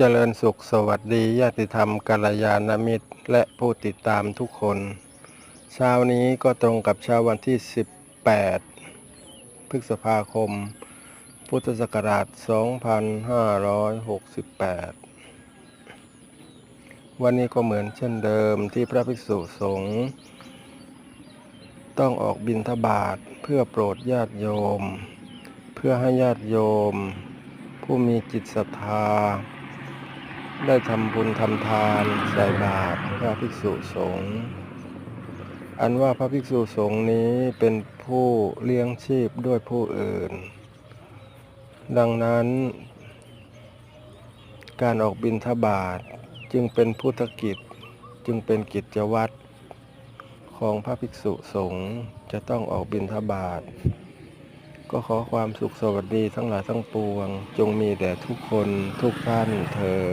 เจริญสุขสวัสดีญาติธรรมกัลยาณมิตร และผู้ติดตามทุกคน เช้านี้ก็ตรงกับเช้าวันที่ 18 พฤษภาคม พุทธศักราช 2568 วันนี้ก็เหมือนเช่นเดิมที่พระภิกษุสงฆ์ต้องออกบิณฑบาตเพื่อโปรดญาติโยม เพื่อให้ญาติโยม ผู้มีจิตศรัทธา ได้ทำบุญทำทานใส่บาตรพระภิกษุสงฆ์อันว่าพระภิกษุสงฆ์นี้เป็นผู้เลี้ยงชีพด้วยผู้อื่น ดังนั้น การออกบิณฑบาตจึงเป็นพุทธกิจจึงเป็นกิจวัตรของพระภิกษุสงฆ์จะต้องออกบิณฑบาต ก็ขอความสุขสวัสดีทั้งหลายทั้งปวง จงมีแด่ทุกคนทุกท่านเธอ